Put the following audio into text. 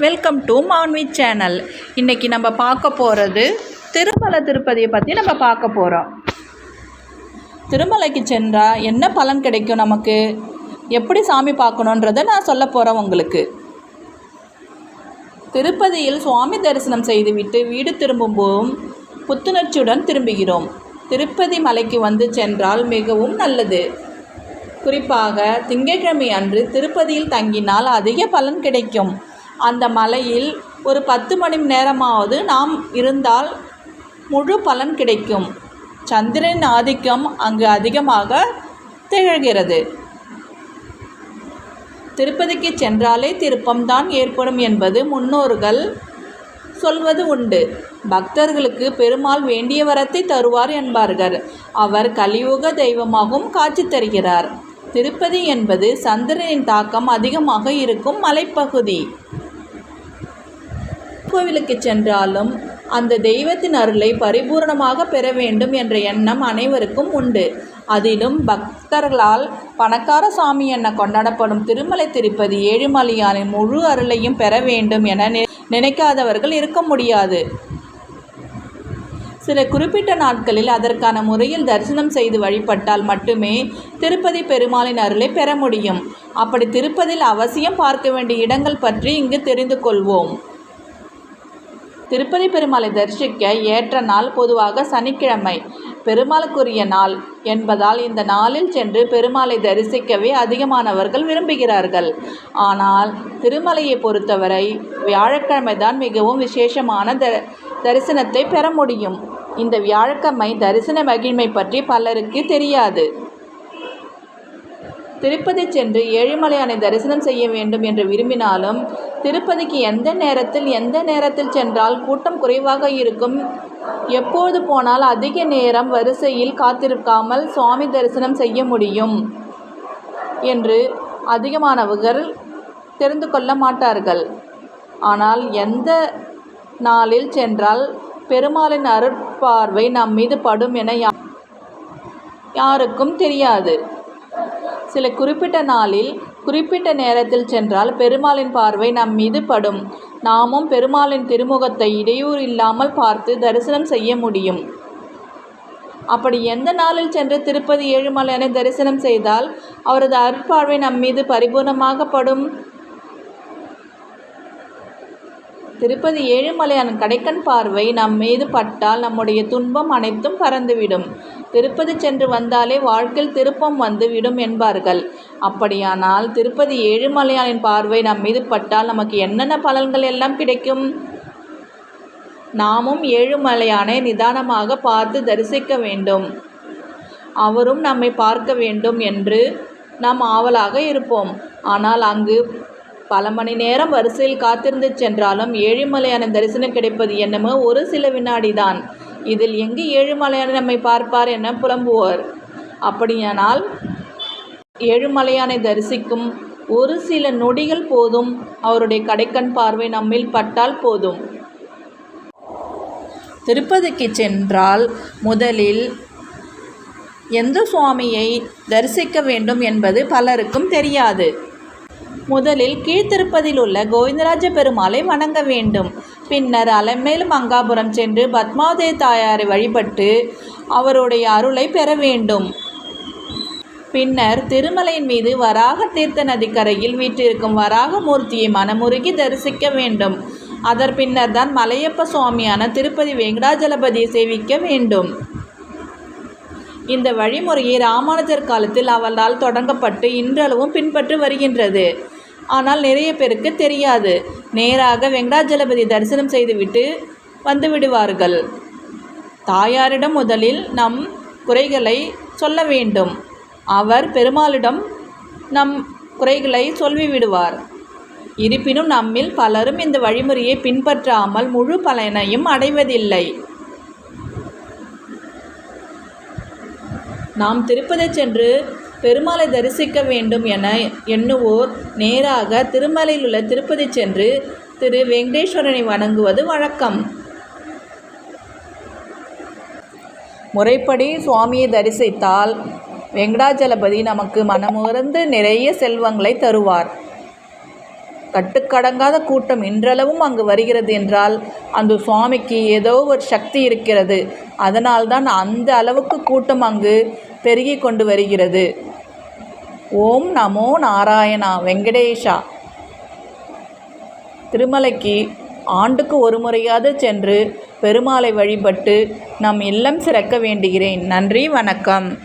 Welcome to Manvi channel இன்றைக்கி நம்ம பார்க்க போகிறது திருமலை திருப்பதியை பற்றி நம்ம பார்க்க போகிறோம் திருமலைக்கு சென்றால் என்ன பலன் கிடைக்கும் நமக்கு? எப்படி சாமி பார்க்கணுன்றதை நான் சொல்ல போகிறேன் உங்களுக்கு. திருப்பதியில் சுவாமி தரிசனம் செய்துவிட்டு வீடு திரும்பும்போதும் புத்துணர்ச்சியுடன் திரும்புகிறோம். திருப்பதி மலைக்கு வந்து சென்றால் மிகவும் நல்லது. குறிப்பாக திங்கட்கிழமை அன்று திருப்பதியில் தங்கினால் அதிக பலன் கிடைக்கும். அந்த மலையில் ஒரு பத்து மணி நேரமாவது நாம் இருந்தால் முழு பலன் கிடைக்கும். சந்திரன் ஆதிக்கம் அங்கு அதிகமாக திகழ்கிறது. திருப்பதிக்கு சென்றாலே திருப்பம்தான் ஏற்படும் என்பது முன்னோர்கள் சொல்வது உண்டு. பக்தர்களுக்கு பெருமாள் வேண்டிய வரத்தை தருவார் என்பார்கள். அவர் கலியுக தெய்வமாகவும் காட்சி தருகிறார். திருப்பதி என்பது சந்திரனின் தாக்கம் அதிகமாக இருக்கும் மலைப்பகுதி. கோவிலுக்கு சென்றாலும் அந்த தெய்வத்தின் அருளை பரிபூர்ணமாக பெற வேண்டும் என்ற எண்ணம் அனைவருக்கும் உண்டு. அதிலும் பக்தர்களால் பணக்கார சாமி என கொண்டாடப்படும் திருமலை திருப்பதி ஏழுமலையானின் முழு அருளையும் பெற வேண்டும் என நி- நினைக்காதவர்கள் இருக்க முடியாது. சில குறிப்பிட்ட நாட்களில் அதற்கான முறையில் தரிசனம் செய்து வழிபட்டால் மட்டுமே திருப்பதி பெருமாளின் அருளை பெற முடியும். அப்படி திருப்பதியில் அவசியம் பார்க்க வேண்டிய இடங்கள் பற்றி இங்கு தெரிந்து கொள்வோம். திருப்பதி பெருமாளை தரிசிக்க ஏற்ற நாள் பொதுவாக சனிக்கிழமை பெருமாளுக்குரிய நாள் என்பதால் இந்த நாளில் சென்று பெருமாளை தரிசிக்கவே அதிகமானவர்கள் விரும்புகிறார்கள். ஆனால் திருமலையை பொறுத்தவரை வியாழக்கிழமை தான் மிகவும் விசேஷமான த தரிசனத்தை பெற முடியும். இந்த வியாழக்கிழமை தரிசன மகிழ்மை பற்றி பலருக்கு தெரியாது. திருப்பதி சென்று ஏழுமலையானை தரிசனம் செய்ய வேண்டும் என்று விரும்பினாலும் திருப்பதிக்கு எந்த நேரத்தில் எந்த நேரத்தில் சென்றால் கூட்டம் குறைவாக இருக்கும்? எப்போது போனால் அதிக நேரம் வரிசையில் காத்திருக்காமல் சுவாமி தரிசனம் செய்ய முடியும் என்று அதிகமானவர்கள் தெரிந்து கொள்ள மாட்டார்கள். ஆனால் எந்த நாளில் சென்றால் பெருமாளின் அருட்பார்வை நம் மீது படும் என யா- யாருக்கும் தெரியாது. சில குறிப்பிட்ட நாளில் குறிப்பிட்ட நேரத்தில் சென்றால் பெருமாளின் பார்வை நம் மீது படும். நாமும் பெருமாளின் திருமுகத்தை இடையூறு இல்லாமல் பார்த்து தரிசனம் செய்ய முடியும். அப்படி எந்த நாளில் சென்று திருப்பதி ஏழுமலையனை தரிசனம் செய்தால் அவரது அருட்பார்வை நம் மீது பரிபூர்ணமாக படும் திருப்பதி ஏழுமலையான் கடைக்கண் பார்வை நம் மீது பட்டால் நம்முடைய துன்பம் அனைத்தும் பறந்துவிடும். திருப்பதி சென்று வந்தாலே வாழ்க்கையில் திருப்பம் வந்து விடும் என்பார்கள். அப்படியானால் திருப்பதி ஏழுமலையானின் பார்வை நம் மீது பட்டால் நமக்கு என்னென்ன பலன்கள் எல்லாம் கிடைக்கும்? நாமும் ஏழுமலையானை நிதானமாக பார்த்து தரிசிக்க வேண்டும். அவரும் நம்மை பார்க்க வேண்டும் என்று நாம் ஆவலாக இருப்போம். ஆனால் அங்கு பல மணி நேரம் வரிசையில் காத்திருந்து சென்றாலும் ஏழுமலையான தரிசனம் கிடைப்பது என்னமோ ஒரு சில வினாடிதான். இதில் எங்கு ஏழுமலையான நம்மை பார்ப்பார் என புலம்புவார்? அப்படியானால் ஏழுமலையானை தரிசிக்கும் ஒரு சில நொடிகள் போதும். அவருடைய கடைக்கண் பார்வை நம்மில் பட்டால் போதும். திருப்பதிக்கு சென்றால் முதலில் எந்த சுவாமியை தரிசிக்க வேண்டும் என்பது பலருக்கும் தெரியாது. முதலில் கீழ்த்திருப்பதில் உள்ள கோவிந்தராஜ பெருமாளை வணங்க வேண்டும். பின்னர் அலமேல் மங்காபுரம் சென்று பத்மாதே தாயாரை வழிபட்டு அவருடைய அருளை பெற வேண்டும். பின்னர் திருமலையின் மீது வராக தீர்த்த நதிக்கரையில் வீற்றிருக்கும் வராகமூர்த்தியை மனமுருகி தரிசிக்க வேண்டும். அதன் பின்னர் தான் மலையப்ப சுவாமியான திருப்பதி வெங்கடாஜலபதியை சேவிக்க வேண்டும். இந்த வழிமுறையை ராமானுஜர் காலத்தில் அவரால் தொடங்கப்பட்டு இன்றளவும் பின்பற்றி வருகின்றது. ஆனால் நிறைய பேருக்கு தெரியாது. நேராக வெங்கடாஜலபதி தரிசனம் செய்துவிட்டு வந்து விடுவார்கள் தாயாரிடம் முதலில் நம் குறைகளை சொல்ல வேண்டும். அவர் பெருமாளிடம் நம் குறைகளை சொல்லிவிடுவார். இருப்பினும் நம்மில் பலரும் இந்த வழிமுறையை பின்பற்றாமல் முழு பலனையும் அடைவதில்லை. நாம் திருப்பதி சென்று பெருமாளை தரிசிக்க வேண்டும் என எண்ணுவோர் நேராக திருமலையில் உள்ள திருப்பதி சென்று திரு வெங்கடேஸ்வரனை வணங்குவது வழக்கம். முறைப்படி சுவாமியை தரிசித்தால் வெங்கடாஜலபதி நமக்கு மனமுறந்து நிறைய செல்வங்களை தருவார். கட்டுக்கடங்காத கூட்டம் இன்றளவும் அங்கு வருகிறது என்றால் அந்த சுவாமிக்கு ஏதோ ஒரு சக்தி இருக்கிறது. அதனால்தான் அந்த அளவுக்கு கூட்டம் அங்கு பெருகி கொண்டு வருகிறது. ஓம் நமோ நாராயணா வெங்கடேஷா. திருமலைக்கு ஆண்டுக்கு ஒரு முறையாவது சென்று பெருமாளை வழிபட்டு நம் இல்லம் சிறக்க வேண்டுகிறேன். நன்றி வணக்கம்.